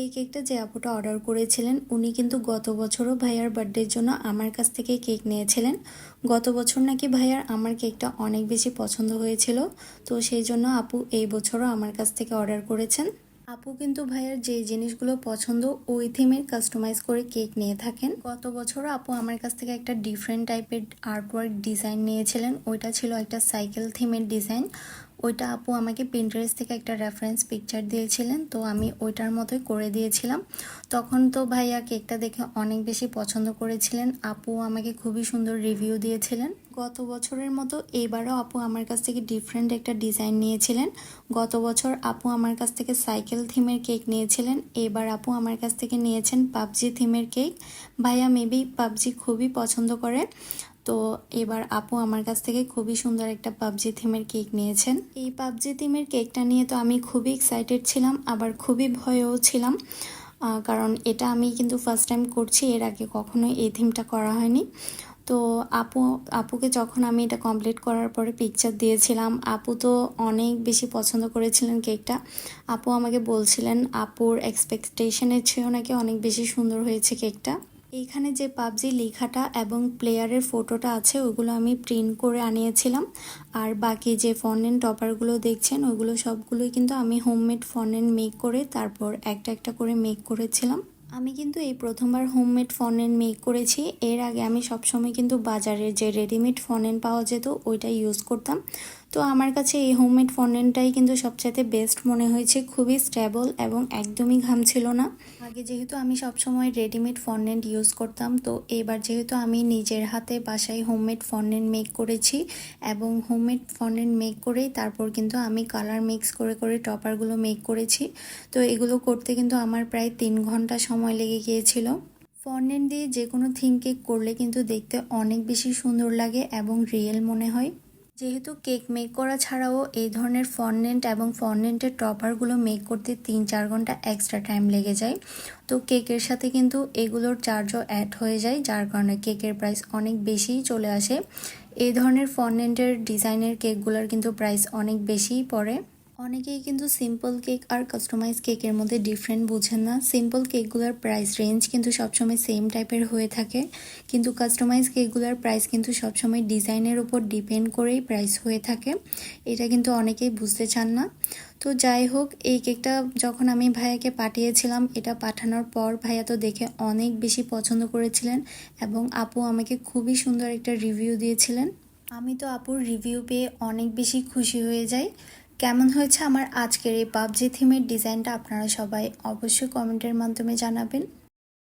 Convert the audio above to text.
এই কেকটা যে আপুটা অর্ডার করেছিলেন, উনি কিন্তু গত বছরও ভাইয়ার বার্থডের জন্য আমার কাছ থেকে কেক নিয়েছিলেন। গত বছর নাকি ভাইয়ার আমার কেকটা অনেক বেশি পছন্দ হয়েছিল, তো সেই জন্য আপু এই বছরও আমার কাছ থেকে অর্ডার করেছেন। আপু কিন্তু ভাইয়ার যে জিনিসগুলো পছন্দ, ওই থিমের কাস্টমাইজ করে কেক নিয়ে থাকেন। গত বছরও আপু আমার কাছ থেকে একটা ডিফারেন্ট টাইপের আর্টওয়ার্ক ডিজাইন নিয়েছিলেন, ওইটা ছিল একটা সাইকেল থিমের ডিজাইন। ওইটা আপু আমাকে প্রিন্টারেস্ট থেকে একটা রেফারেন্স পিকচার দিয়েছিলেন, তো আমি ওইটার মতোই করে দিয়েছিলাম। তখন তো ভাইয়া কেকটা দেখে অনেক বেশি পছন্দ করেছিলেন। আপু আমাকে খুবই সুন্দর রিভিউ দিয়েছিলেন। গত বছরের মতো এবারও আপু আমার কাছ থেকে ডিফারেন্ট একটা ডিজাইন নিয়েছিলেন। গত বছর আপু আমার কাছ থেকে সাইকেল থিমের কেক নিয়েছিলেন। এবার আপু আমার কাছ থেকে নিয়েছেন পাবজি থিমের কেক ভাইয়া মেবি পাবজি খুবই পছন্দ করে তো এবার আপু আমার কাছ থেকে খুবই সুন্দর একটা পাবজি থিমের কেক নিয়েছেন। এই পাবজি থিমের কেকটা নিয়ে তো আমি খুবই এক্সাইটেড ছিলাম, আবার খুবই ভয়েও ছিলাম কারণ এটা আমি কিন্তু ফার্স্ট টাইম করছি, এর আগে কখনো এই থিমটা করা হয়নি। তো আপু, আপুকে যখন আমি এটা কমপ্লিট করার পরে পিকচার দিয়েছিলাম, আপু তো অনেক বেশি পছন্দ করেছিলেন কেকটা আপু আমাকে বলছিলেন, আপুর এক্সপেকটেশনের চেয়েও নাকি অনেক বেশি সুন্দর হয়েছে কেকটা এইখানে যে পাবজি লেখাটা এবং প্লেয়ারের ফটোটা আছে, ওগুলো আমি প্রিন্ট করে আনিয়েছিলাম। আর বাকি যে ফনেন টপারগুলো দেখছেন, ওগুলো সবগুলোই কিন্তু আমি হোমমেড ফনেন মেক করে, তারপর একটা একটা করে মেক করেছিলাম। আমি কিন্তু এই প্রথমবার হোমমেড ফনেন মেক করেছি। এর আগে আমি সবসময় কিন্তু বাজারের যে রেডিমেড ফনেন পাওয়া যেত ওইটা ইউজ করতাম। তো আমার কাছে এই হোমমেড ফন্ডেন্টটাই কিন্তু সবচাইতে বেস্ট মনে হয়েছে। খুবই স্টেবল এবং একদমই ঘাম ছিল না। আগে যেহেতু আমি সবসময় রেডিমেড ফন্ডেন্ট ইউজ করতাম, তো এবার যেহেতু আমি নিজের হাতে বাসায় হোমমেড ফন্ডেন্ট মেক করেছি এবং হোমমেড ফন্ডেন্ট মেক করেই তারপর কিন্তু আমি কালার মিক্স করে করে টপারগুলো মেক করেছি। তো এগুলো করতে কিন্তু আমার প্রায় তিন ঘণ্টা সময় লেগে গিয়েছিল। ফন্ডেন্ট দিয়ে যে কোনো থিম কেক করলে কিন্তু দেখতে অনেক বেশি সুন্দর লাগে এবং রিয়েল মনে হয়। যেহেতু কেক মেক করা ছাড়াও এই ধরনের ফন্ডেন্ট এবং ফন্ডেন্টের টপারগুলো মেক করতে তিন চার ঘণ্টা এক্সট্রা টাইম লেগে যায়। তো কেকের সাথে কিন্তু এগুলোর চার্জও অ্যাড হয়ে যায়, যার কারণে কেকের প্রাইস অনেক বেশিই চলে আসে। এই ধরনের ফন্ডেন্টের ডিজাইনের কেকগুলোর কিন্তু প্রাইস অনেক বেশিই পড়ে। অনেকেই কিন্তু সিম্পল কেক আর কাস্টমাইজ কেকের মধ্যে ডিফারেন্ট বুঝেন না। সিম্পল কেকগুলোর প্রাইস রেঞ্জ কিন্তু সবসময় সেম টাইপের হয়ে থাকে। কিন্তু কাস্টমাইজ কেকগুলোর প্রাইস কিন্তু সবসময় ডিজাইনের উপর ডিপেন্ড করেই প্রাইস হয়ে থাকে। এটা কিন্তু অনেকেই বুঝতে চান না। তো যাই হোক, এই কেকটা যখন আমি ভাইয়াকে পাঠিয়েছিলাম, এটা পাঠানোর পর ভাইয়া তো দেখে অনেক বেশি পছন্দ করেছিলেন এবং আপু আমাকে খুবই সুন্দর একটা রিভিউ দিয়েছিলেন। আমি তো আপুর রিভিউ পেয়ে অনেক বেশি খুশি হয়ে যাই। কেমন হয়েছে আমার আজকের এই পাবজি থিমের ডিজাইনটা আপনারা সবাই অবশ্যই কমেন্টের মাধ্যমে জানাবেন।